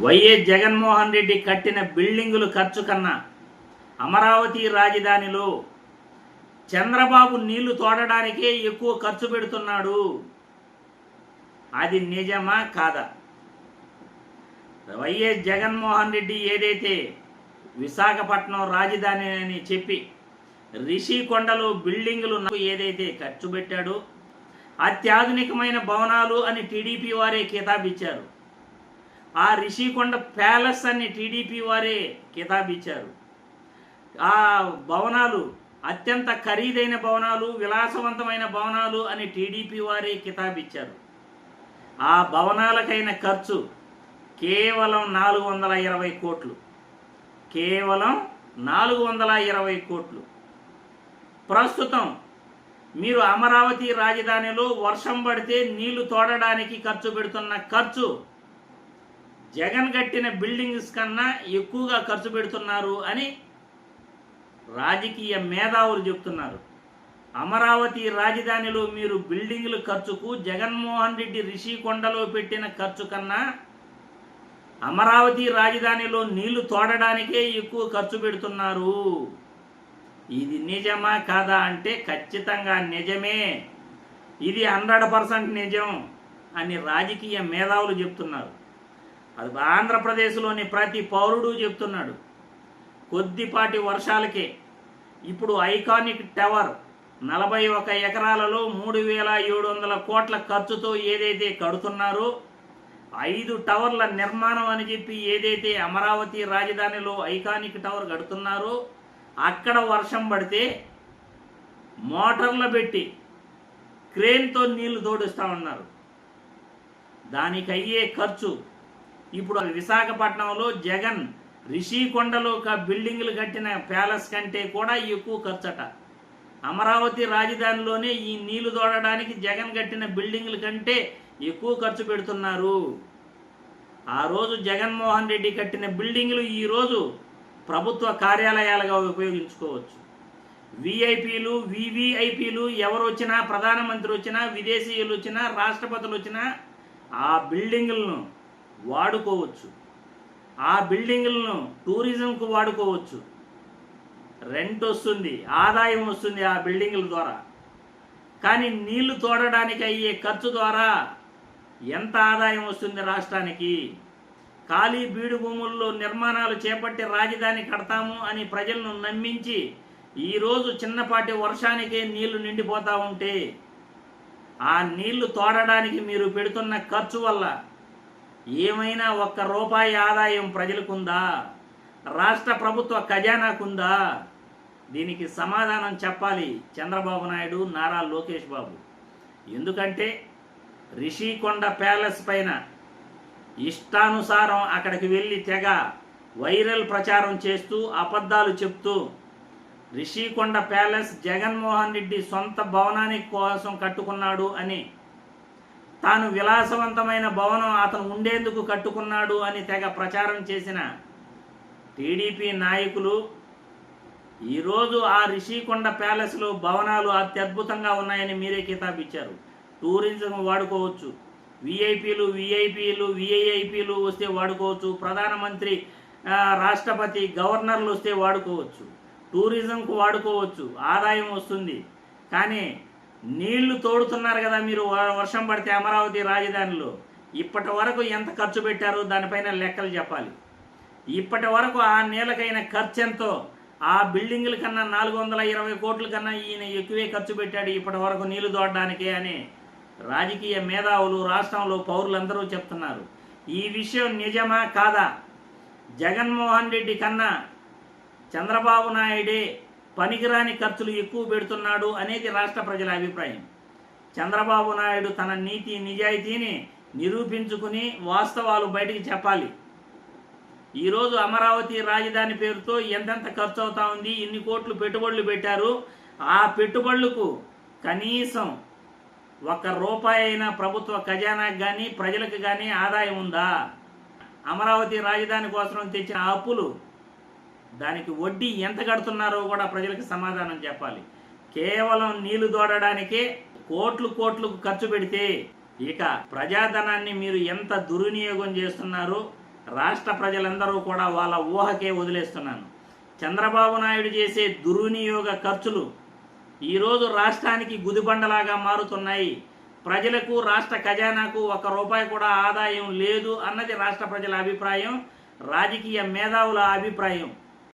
YS Jaganmohan Reddy కట్టిన బిల్డింగులు ఖర్చు కన్నా అమరావతి రాజధానిలో చంద్రబాబు నీళ్ళు తోడడానికే ఎక్కువ ఖర్చు పెడుతున్నాడు. అది నిజమా కాదా? వైఎస్ జగన్మోహన్ రెడ్డి ఏదైతే విశాఖపట్నం రాజధాని అని చెప్పి రిషికొండలో బిల్డింగులు నాకు ఏదైతే ఖర్చు పెట్టాడో అత్యాధునికమైన భవనాలు అని టీడీపీ వారే కితాబిచ్చారు. ఆ రిషికొండ ప్యాలెస్ అని టీడీపీ వారే కితాబిచ్చారు. ఆ భవనాలు అత్యంత ఖరీదైన భవనాలు విలాసవంతమైన భవనాలు అని టీడీపీ వారే కితాబిచ్చారు. ఆ భవనాలకైన ఖర్చు కేవలం నాలుగు వందల ఇరవై కోట్లు. కేవలం నాలుగు వందల ఇరవై కోట్లు. ప్రస్తుతం మీరు అమరావతి రాజధానిలో వర్షం పడితే నీళ్ళు తోడడానికి ఖర్చు పెడుతున్న ఖర్చు జగన్ కట్టిన బిల్డింగ్స్ కన్నా ఎక్కువగా ఖర్చు పెడుతున్నారు అని రాజకీయ మేధావులు చెప్తున్నారు. అమరావతి రాజధానిలో మీరు బిల్డింగుల ఖర్చుకు జగన్మోహన్ రెడ్డి రిషికొండలో పెట్టిన ఖర్చు కన్నా అమరావతి రాజధానిలో నీళ్ళు తోడడానికే ఎక్కువ ఖర్చు పెడుతున్నారు. ఇది నిజమా కాదా అంటే ఖచ్చితంగా నిజమే. ఇది హండ్రెడ్ పర్సెంట్ నిజం అని రాజకీయ మేధావులు చెప్తున్నారు. అది ఆంధ్రప్రదేశ్లోని ప్రతి పౌరుడు చెప్తున్నాడు. కొద్దిపాటి వర్షాలకే ఇప్పుడు ఐకానిక్ టవర్ నలభై ఒక ఎకరాలలో మూడు వేల ఏడు వందల కోట్ల ఖర్చుతో ఏదైతే కడుతున్నారో ఐదు టవర్ల నిర్మాణం అని చెప్పి ఏదైతే అమరావతి రాజధానిలో ఐకానిక్ టవర్ కడుతున్నారో అక్కడ వర్షం పడితే మోటార్లు పెట్టి క్రేన్తో నీళ్ళు తోడుస్తూ ఉన్నారు. దానికి అయ్యే ఖర్చు ఇప్పుడు విశాఖపట్నంలో జగన్ రిషికొండలో ఒక బిల్డింగ్లు కట్టిన ప్యాలెస్ కంటే కూడా ఎక్కువ ఖర్చట. అమరావతి రాజధానిలోనే ఈ నీళ్ళు తోడడానికి జగన్ కట్టిన బిల్డింగ్ల కంటే ఎక్కువ ఖర్చు పెడుతున్నారు. ఆ రోజు జగన్మోహన్ రెడ్డి కట్టిన బిల్డింగ్లు ఈరోజు ప్రభుత్వ కార్యాలయాలుగా ఉపయోగించుకోవచ్చు. విఐపీలు వివిఐపీలు ఎవరు వచ్చినా ప్రధానమంత్రి వచ్చినా విదేశీయులు వచ్చినా రాష్ట్రపతులు వచ్చినా ఆ బిల్డింగులను వాడుకోవచ్చు. ఆ బిల్డింగులను టూరిజంకు వాడుకోవచ్చు. రెంట్ వస్తుంది ఆదాయం వస్తుంది ఆ బిల్డింగుల ద్వారా. కానీ నీళ్ళు తోడడానికి అయ్యే ఖర్చు ద్వారా ఎంత ఆదాయం వస్తుంది రాష్ట్రానికి? ఖాళీ బీడు భూముల్లో నిర్మాణాలు చేపట్టి రాజధాని కడతాము అని ప్రజలను నమ్మించి ఈరోజు చిన్నపాటి వర్షానికే నీళ్ళు నిండిపోతూ ఉంటే ఆ నీళ్ళు తోడడానికి మీరు పెడుతున్న ఖర్చు వల్ల ఏమైనా ఒక్క రూపాయి ఆదాయం ప్రజలకుందా? రాష్ట్ర ప్రభుత్వ ఖజానాకుందా? దీనికి సమాధానం చెప్పాలి చంద్రబాబు నాయుడు నారా లోకేష్ బాబు. ఎందుకంటే రిషికొండ ప్యాలెస్ పైన ఇష్టానుసారం అక్కడికి వెళ్ళి తెగ వైరల్ ప్రచారం చేస్తూ అబద్ధాలు చెప్తూ రిషికొండ ప్యాలెస్ జగన్మోహన్ రెడ్డి సొంత భవనానికి కోసం కట్టుకున్నాడు అని తాను విలాసవంతమైన భవనం అతను ఉండేందుకు కట్టుకున్నాడు అని తెగ ప్రచారం చేసిన టీడీపీ నాయకులు ఈరోజు ఆ రిషికొండ ప్యాలెస్లో భవనాలు అత్యద్భుతంగా ఉన్నాయని మీరే కితాబిచ్చారు. టూరిజం వాడుకోవచ్చు. విఐపీలు విఐపీలు విఐఐపీలు వస్తే వాడుకోవచ్చు. ప్రధానమంత్రి రాష్ట్రపతి గవర్నర్లు వస్తే వాడుకోవచ్చు. టూరిజంకు వాడుకోవచ్చు. ఆదాయం వస్తుంది. కానీ నీళ్ళు తోడుతున్నారు కదా మీరు వ- వర్షం పడితే అమరావతి రాజధానిలో. ఇప్పటి వరకు ఎంత ఖర్చు పెట్టారో దానిపైన లెక్కలు చెప్పాలి. ఇప్పటి వరకు ఆ నీళ్ళకైన ఖర్చు ఎంతో? ఆ బిల్డింగుల కన్నా నాలుగు వందల ఇరవై కోట్ల కన్నా ఈయన ఎక్కువే ఖర్చు పెట్టాడు ఇప్పటి వరకు నీళ్ళు తోడడానికే అని రాజకీయ మేధావులు రాష్ట్రంలో పౌరులందరూ చెప్తున్నారు. ఈ విషయం నిజమా కాదా? జగన్మోహన్ రెడ్డి కన్నా చంద్రబాబు నాయుడే పనికిరాని ఖర్చులు ఎక్కువ పెడుతున్నాడు అనేది రాష్ట్ర ప్రజల అభిప్రాయం. చంద్రబాబు నాయుడు తన నీతి నిజాయితీని నిరూపించుకుని వాస్తవాలు బయటికి చెప్పాలి. ఈరోజు అమరావతి రాజధాని పేరుతో ఎంతెంత ఖర్చు అవుతా ఉంది ఇన్ని కోట్లు పెట్టుబడులు పెట్టారు ఆ పెట్టుబడులకు కనీసం ఒక్క రూపాయి అయినా ప్రభుత్వ ఖజానాకు కానీ ప్రజలకు కానీ ఆదాయం ఉందా? అమరావతి రాజధాని కోసం తెచ్చిన అప్పులు దానికి వడ్డీ ఎంత కడుతున్నారో కూడా ప్రజలకు సమాధానం చెప్పాలి. కేవలం నీళ్ళు దోడడానికే కోట్లు కోట్లు ఖర్చు పెడితే ఇక ప్రజాధనాన్ని మీరు ఎంత దుర్వినియోగం చేస్తున్నారో రాష్ట్ర ప్రజలందరూ కూడా వాళ్ళ ఊహకే వదిలేస్తున్నాను. చంద్రబాబు నాయుడు చేసే దుర్వినియోగ ఖర్చులు ఈరోజు రాష్ట్రానికి గుదిబండలాగా మారుతున్నాయి. ప్రజలకు రాష్ట్ర ఖజానాకు ఒక రూపాయి కూడా ఆదాయం లేదు అన్నది రాష్ట్ర ప్రజల అభిప్రాయం రాజకీయ మేధావుల అభిప్రాయం.